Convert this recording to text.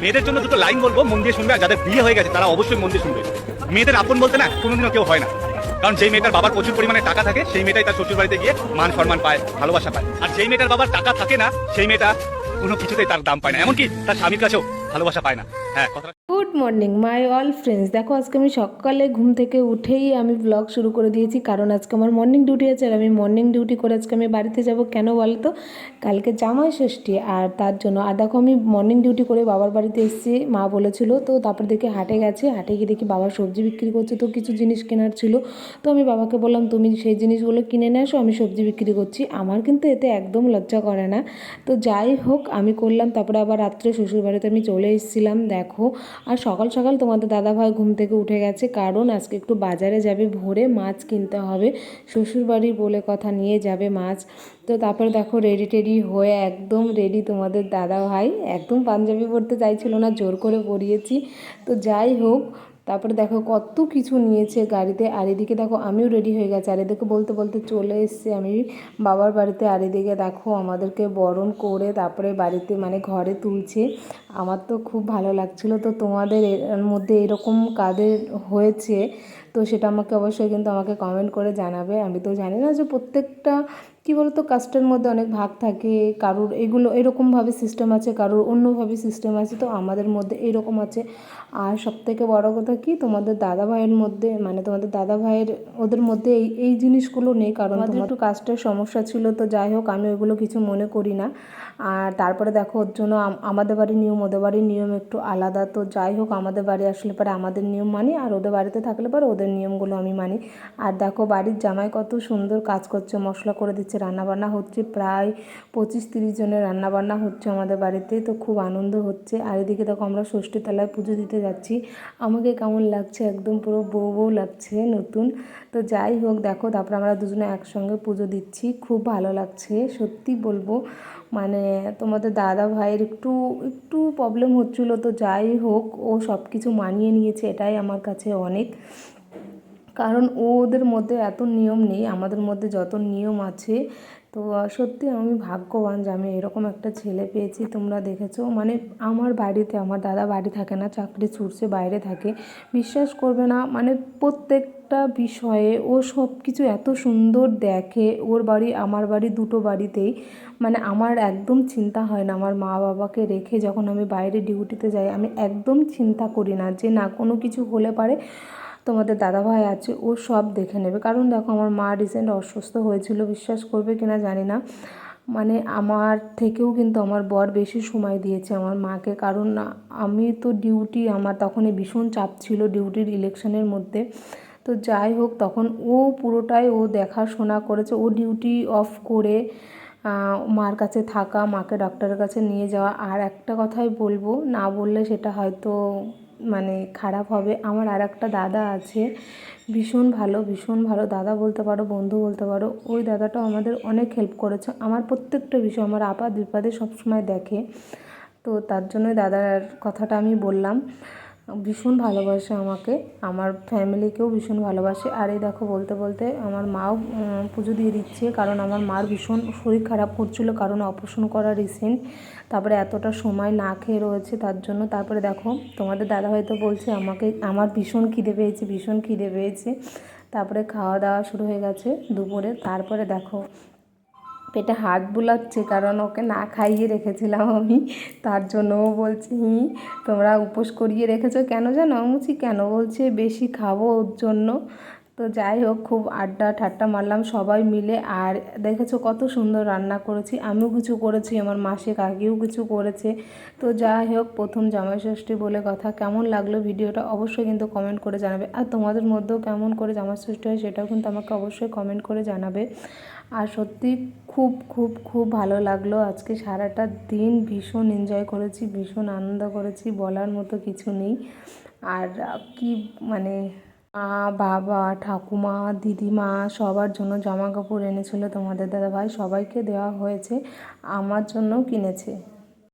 মেয়েদের জন্য দুটো লাইন বলব, মন দিয়ে শুনবে, আর যাদের বিয়ে হয়ে গেছে তারা অবশ্যই মন দিয়ে শুনবে। মেয়েদের আপন বলতে না, কোনোদিনও কেউ হয় না। কারণ যেই মেয়েটার বাবার প্রচুর পরিমাণে টাকা থাকে, সেই মেয়েটাই তার শ্বশুর বাড়িতে গিয়ে মান সম্মান পায়, ভালোবাসা পায়। আর যেই মেয়েটার বাবার টাকা থাকে না, সেই মেয়েটা কোনো কিছুতেই তার দাম পায় না। এমনকি তার স্বামীর কাছেও ভালোবাসা পায় না। হ্যাঁ কথা good morning, my all friends. দেখো, আজকে আমি সকালে ঘুম থেকে উঠেই আমি ব্লগ শুরু করে দিয়েছি, কারণ আজকে আমার মর্নিং ডিউটি আছে, আর আমি মর্নিং ডিউটি করে আজকে আমি বাড়িতে যাব। কেন বলো তো? কালকে জামাই ষষ্ঠী, আর তার জন্য, আর দেখো, আমি মর্নিং ডিউটি করে বাবার বাড়িতে এসেছি, মা বলেছিল, তো তারপর দেখি হাটে গেছে, হাটে গিয়ে দেখি বাবা সবজি বিক্রি করছে, তো কিছু জিনিস কেনার ছিল। তো আমি বাবাকে বললাম, তুমি সেই জিনিসগুলো কিনে নিয়ে আসো, আমি সবজি বিক্রি করছি। আমার কিন্তু এতে একদম লজ্জা করে না। তো যাই হোক, আমি করলাম, তারপরে আবার রাত্রে শ্বশুরবাড়িতে আমি চলে এসেছিলাম, দেখো। আর সকাল সকাল তোমাদের দাদাভাই ঘুম থেকে উঠে গেছে। কারণ আজকে একটু বাজারে যাবে, ভোরে মাছ কিনতে হবে। শ্বশুরবাড়ির বলে কথা, নিয়ে যাবে মাছ। তো তারপরে দেখো রেডি টেডি হয়ে একদম রেডি তোমাদের দাদা ভাই একদম পাঞ্জাবি পরতে চাইছিল না, জোর করে পরিয়েছি। তো যাই হোক তারপরে দেখো কত কিছু নিয়েছে গাড়িতে। আর এদিকে দেখো আমিও রেডি হয়ে গেছি। আর এদিকে বলতে বলতে চলে এসেছি আমি বাবার বাড়িতে। আর এদিকে দেখো আমাদেরকে বরণ করে তারপরে বাড়িতে মানে ঘরে তুলছে। আমার তো খুব ভালো লাগছিল। তো তোমাদের এর মধ্যে এরকম কাদের হয়েছে, তো সেটা আমাকে অবশ্যই কিন্তু আমাকে কমেন্ট করে জানাবে। আমি তো জানি না যে প্রত্যেকটা কী বলতো কাস্টের মধ্যে অনেক ভাগ থাকে কারুর এগুলো এরকমভাবে সিস্টেম আছে কারুর অন্যভাবে সিস্টেম আছে তো আমাদের মধ্যে এরকম আছে। আর সবথেকে বড় কথা কি তোমাদের দাদা ভাইয়ের মধ্যে মানে তোমাদের দাদা ভাইয়ের ওদের মধ্যে এই এই জিনিসগুলো নেই কারণ আমাদের একটু কাস্টের সমস্যা ছিল তো যাই হোক আমি ওইগুলো কিছু মনে করি না। আর তারপরে দেখো ওর জন্য আমাদের বাড়ির নিয়ম ওদের বাড়ির নিয়ম একটু আলাদা তো যাই হোক আমাদের বাড়ি আসলে পরে আমাদের নিয়ম মানি আর ওদের বাড়িতে থাকলে পরে ওদের নিয়মগুলো আমি মানি। আর দেখো বাড়ির জামাই কত সুন্দর কাজ করছে মশলা করে দিচ্ছে রান্নাবান্না হচ্ছে প্রায় পঁচিশ তিরিশ জনের রান্নাবান্না হচ্ছে আমাদের বাড়িতে, তো খুব আনন্দ হচ্ছে। আর এদিকে দেখো আমরা ষষ্ঠী তলায় পুজো দিতে যাচ্ছি। আমাকে কেমন লাগছে, একদম পুরো বউ বউ লাগছে নতুন। তো যাই হোক, দেখো তারপরে আমরা দুজনে একসঙ্গে পুজো দিচ্ছি। খুব ভালো লাগছে, সত্যি বলব। মানে তোমাদের দাদা ভাইয়ের একটু একটু প্রবলেম হচ্ছিল, তো যাই হোক, ও সব কিছু মানিয়ে নিয়েছে, এটাই আমার কাছে অনেক। কারণ ওদের মধ্যে এত নিয়ম নেই, আমাদের মধ্যে যত নিয়ম আছে। তো সত্যি আমি ভাগ্যবান যে আমি এরকম একটা ছেলে পেয়েছি, তোমরা দেখেছ। মানে আমার বাড়িতে, আমার দাদা বাড়ি থাকে না, চাকরি ছুটছে বাইরে থাকে। বিশ্বাস করবে না মানে প্রত্যেকটা বিষয়ে ও সব কিছু এত সুন্দর দেখে, ওর বাড়ি, আমার বাড়ি দুটো বাড়িতেই। মানে আমার একদম চিন্তা হয় না, আমার মা বাবাকে রেখে যখন আমি বাইরে ডিউটিতে যাই, আমি একদম চিন্তা করি না যে না কোনো কিছু হলে পারে তোমাদের দাদাভাই আছে, ও সব দেখে নেবে। কারণ দেখো, আমার মা রিসেন্ট অসুস্থ হয়েছিল, বিশ্বাস করবে কিনা জানি না। মানে আমার থেকেও কিন্তু আমার বর বেশি সময় দিয়েছে আমার মাকে। কারণ আমি তো ডিউটি আমার তখনই ভীষণ চাপ ছিল ডিউটির ইলেকশনের মধ্যে। তো যাই হোক, তখন ও পুরোটাই ও দেখাশোনা করেছে। ও ডিউটি অফ করে মার কাছে থাকা, মাকে ডক্টরের কাছে নিয়ে যাওয়া। আর একটা কথাই বলব, না বললে সেটা হয়তো মানে খারাপ হবে। আমার আর একটা দাদা আছে। ভীষণ ভালো ভীষণ ভালো। দাদা বলতে পারো, বন্ধু বলতে পারো, ওই দাদাটাও আমাদের অনেক হেল্প করেছে। আমার প্রত্যেকটা বিষয়, আমার আপাত বিপাদে সবসময় দেখে। তো তার জন্যই দাদার কথাটা আমি বললাম। ভীষণ ভালোবাসে আমাকে। আমার ফ্যামিলিকেও ভীষণ ভালোবাসে। আর এই দেখো, বলতে বলতে আমার মাও পুজো দিয়ে দিচ্ছে কারণ আমার মার ভীষণ শরীর খারাপ করছিল কারণ অপারেশন করা রিসেন্ট তারপরে এতটা সময় না খেয়ে রয়েছে তার জন্য। তারপরে দেখো, তোমাদের দাদা হয়তো বলছে, আমাকে, আমার ভীষণ খিদে পেয়েছে, ভীষণ খিদে পেয়েছে। তারপরে খাওয়া দাওয়া শুরু হয়ে গেছে দুপুরে। তারপরে দেখো পেটে হাত বুলাচ্ছে, কারণ ওকে না খাইয়ে রেখেছিলাম আমি। তার জন্য বলছি তোমরা উপোস করিয়ে রেখেছো কেন জানো? আমি বলছি, কেন বলছে? বেশি খাব ওর জন্য। তো যাই হোক, খুব আড্ডা ঠাট্টা মারলাম সবাই মিলে। আর দেখেছ কত সুন্দর রান্না করেছি। আমিও কিছু করেছি, আমার মাসে কাকিও কিছু করেছে। তো যাই হোক, প্রথম জামাই ষষ্ঠী বলে কথা। কেমন লাগল ভিডিওটা অবশ্যই কিন্তু কমেন্ট করে জানাবে। আর তোমাদের মধ্যেও কেমন করে জামাই ষষ্ঠী হয় সেটাও কিন্তু আমাকে অবশ্যই কমেন্ট করে জানাবে। আর সত্যি খুব খুব খুব ভালো লাগল। আজকে সারাটা দিন ভীষণ এনজয় করেছি, ভীষণ আনন্দ করেছি, বলার মতো কিছু নেই। আর কি মানে মা, বাবা, ঠাকুমা, দিদিমা সবার জন্য জামা কাপড় এনেছিল তোমাদের দাদাভাই। সবাইকে দেওয়া হয়েছে, আমার জন্যও কিনেছে।